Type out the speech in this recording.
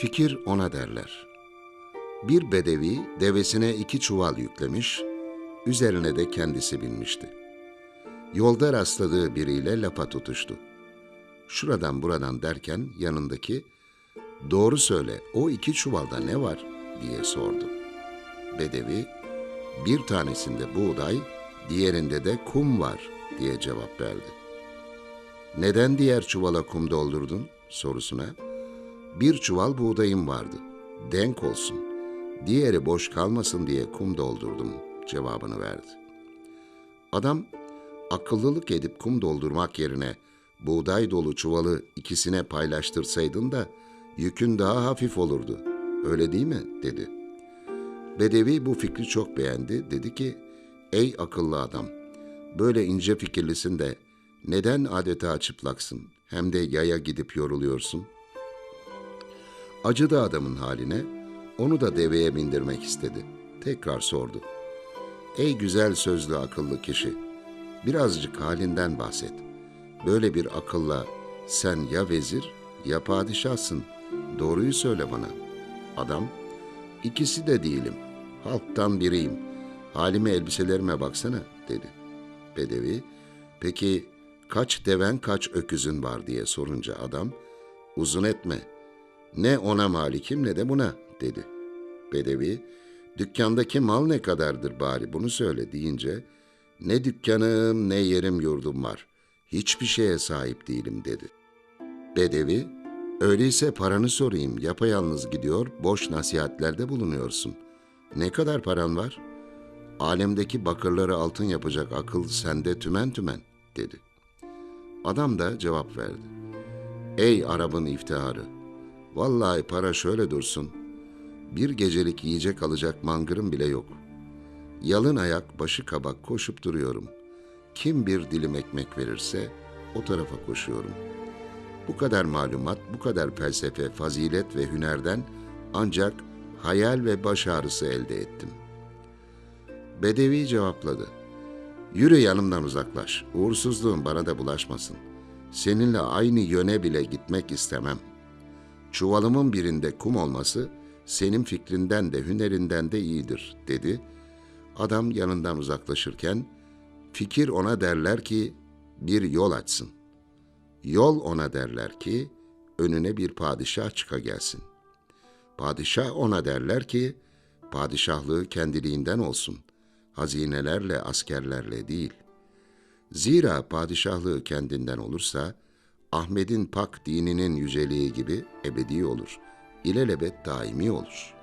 Fikir ona derler. Bir bedevi devesine iki çuval yüklemiş, üzerine de kendisi binmişti. Yolda rastladığı biriyle lafa tutuştu. Şuradan buradan derken yanındaki, doğru söyle o iki çuvalda ne var diye sordu. Bedevi, bir tanesinde buğday, diğerinde de kum var diye cevap verdi. Neden diğer çuvala kum doldurdun sorusuna, bir çuval buğdayım vardı, denk olsun, diğeri boş kalmasın diye kum doldurdum cevabını verdi. Adam, akıllılık edip kum doldurmak yerine buğday dolu çuvalı ikisine paylaştırsaydın da yükün daha hafif olurdu. Öyle değil mi? dedi. Bedevi bu fikri çok beğendi. Dedi ki, ey akıllı adam, böyle ince fikirlisin de neden adeta çıplaksın hem de yaya gidip yoruluyorsun? Acıdı adamın haline, onu da deveye bindirmek istedi. Tekrar sordu. Ey güzel sözlü akıllı kişi, birazcık halinden bahset. Böyle bir akılla sen ya vezir ya padişahsın. Doğruyu söyle bana. Adam, ikisi de değilim. Halktan biriyim. Halime elbiselerime baksana dedi. Bedevi, peki kaç deven kaç öküzün var diye sorunca adam, uzun etme. Ne ona malikim ne de buna dedi. Bedevi, dükkandaki mal ne kadardır bari bunu söyle deyince, ne dükkanım ne yerim yurdum var. Hiçbir şeye sahip değilim dedi. Bedevi, öyleyse paranı sorayım yapayalnız gidiyor boş nasihatlerde bulunuyorsun. Ne kadar paran var? Alemdeki bakırları altın yapacak akıl sende tümen tümen dedi. Adam da cevap verdi. Ey Arap'ın iftiharı! Vallahi para şöyle dursun. Bir gecelik yiyecek alacak mangırım bile yok. Yalın ayak başı kabak koşup duruyorum. Kim bir dilim ekmek verirse o tarafa koşuyorum. Bu kadar malumat, bu kadar felsefe, fazilet ve hünerden ancak hayal ve baş ağrısı elde ettim. Bedevi cevapladı. Yürü yanımdan uzaklaş. Uğursuzluğun bana da bulaşmasın. Seninle aynı yöne bile gitmek istemem. Çuvalımın birinde kum olması senin fikrinden de hünerinden de iyidir dedi. Adam yanından uzaklaşırken fikir ona derler ki bir yol açsın. Yol ona derler ki önüne bir padişah çıka gelsin. Padişah ona derler ki padişahlığı kendiliğinden olsun. Hazinelerle, askerlerle değil. Zira padişahlığı kendinden olursa Ahmet'in pak dininin yüceliği gibi ebedi olur. İlelebet daimi olur.''